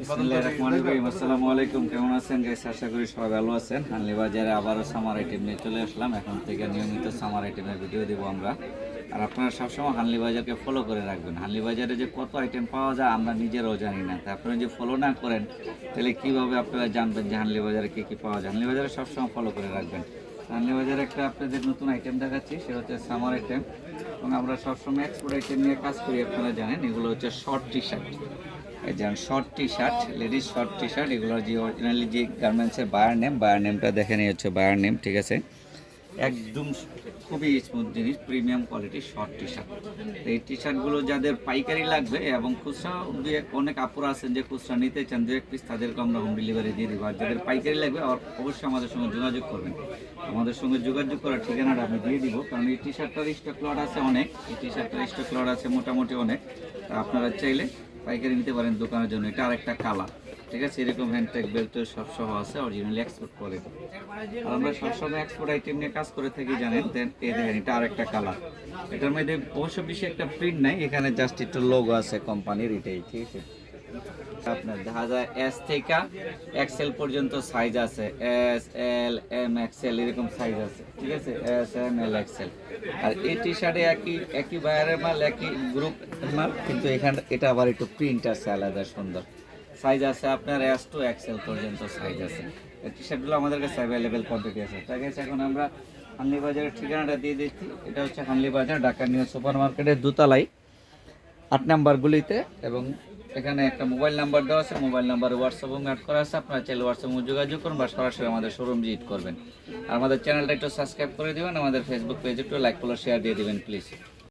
আসসালামু আলাইকুম, কেমন আছেন গাইস আশা ভালো আছেন। হানলি আবারও সামার আইটেম নিয়ে চলে আসলাম। এখন থেকে নিয়মিত সামার আইটেমের ভিডিও দেবো আমরা। আর আপনারা সবসময় হানলি বাজারকে ফলো করে রাখবেন। হানলি বাজারে যে কত আইটেম পাওয়া যায় আমরা নিজেরাও জানি না। তা আপনারা যে ফলো না করেন, তাহলে কীভাবে আপনারা জানবেন যে হানলি বাজারে কী কী পাওয়া যায়? হানলি বাজারে সবসময় ফলো করে রাখবেন। হানলি বাজারে একটা আপনাদের নতুন আইটেম দেখাচ্ছি, সেটা হচ্ছে সামার আইটেম এবং আমরা সবসময় এক্সপোর্ট আইটেম নিয়ে কাজ করি, আপনারা জানেন। এগুলো হচ্ছে শর্ট টি শার্ট যেমন short T shirt ladies short T shirt এগুলো যে অরিজিনালি যে গার্মেন্টসের বায়ার নেম বায়ার নেমটা দেখে নিয়ে হচ্ছে বায়ার নেম ঠিক আছে? একদম খুবই স্মুথ জিনিস প্রিমিয়াম কোয়ালিটির শর্ট টি শার্ট এই টি শার্টগুলো যাদের পাইকারি লাগবে এবং খুচরা, দু এক, অনেক আপুরা আছেন যে খুচরা নিতে চান, দু এক পিস তাদেরকে আমরা হোম ডেলিভারি দিয়ে দিব। আর যাদের পাইকারি লাগবে আর অবশ্যই আমাদের সঙ্গে যোগাযোগ করবেন। আমাদের সঙ্গে যোগাযোগ করার ঠিকানাটা আমি দিয়ে দিব, কারণ এই টি শার্টটার স্টক লট আছে অনেক, এই টি শার্টটার স্টক লট আছে মোটামুটি অনেক। আপনারা চাইলে পাইকারি নিতে পারেন দোকানের জন্য। এটা আরেকটা কালার ঠিক আছে? এরকম হ্যান্ডটেক বেল্ট সব সহ আছে অরিজিনাল এক্সপোর্ট করে। আর আমরা সবসময় এক্সপোর্ট আইটেম নিয়ে কাজ করে থাকি, জানেন? দেন এই দেখেন, এটা আরেকটা কালার এটার মধ্যে অবশ্য বেশি একটা প্রিন্ট নাই, এখানে জাস্ট একটু লোগো আছে কোম্পানির এটাই ঠিক আছে? আপনার, দেখা যায় এস থেকে এক্সেল পর্যন্ত সাইজ আছে। এস এল এম এক্সেল এরকম সাইজ আছে, ঠিক আছে? এস এম এল এক্সেল আর এই টি শার্টে একই একই বায়ারের মাল, একই গ্রুপ মাল, কিন্তু এখানে, এটা আবার একটু প্রিন্ট আছে, আলাদা, সুন্দর। সাইজ আছে আপনার এস টু এক্সেল পর্যন্ত সাইজ আছে। টি শার্টগুলো আমাদের কাছে অ্যাভেলেবেল কোয়ান্টিটি আছে। তাই গেছে এখন আমরা হানলি বাজারের ঠিকানাটা দিয়ে দিচ্ছি। এটা হচ্ছে হানলি বাজার ঢাকা নিউ সুপার মার্কেটের দোতলায় আট নাম্বার গুলিতে এবং এখানে একটা মোবাইল নাম্বার দেওয়া আছে, মোবাইল নাম্বার হোয়াটসঅ্যাপ অ্যাড করা আছে। আপনারা চাইলে হোয়াটসঅ্যাপে যোগাযোগ করুন বা সরাসরি আমাদের শোরুম ভিজিট করবেন। আর আমাদের চ্যানেলটা একটু সাবস্ক্রাইব করে দিবেন, আমাদের ফেসবুক পেজ একটু লাইক ফলো শেয়ার দিয়ে দিবেন প্লিজ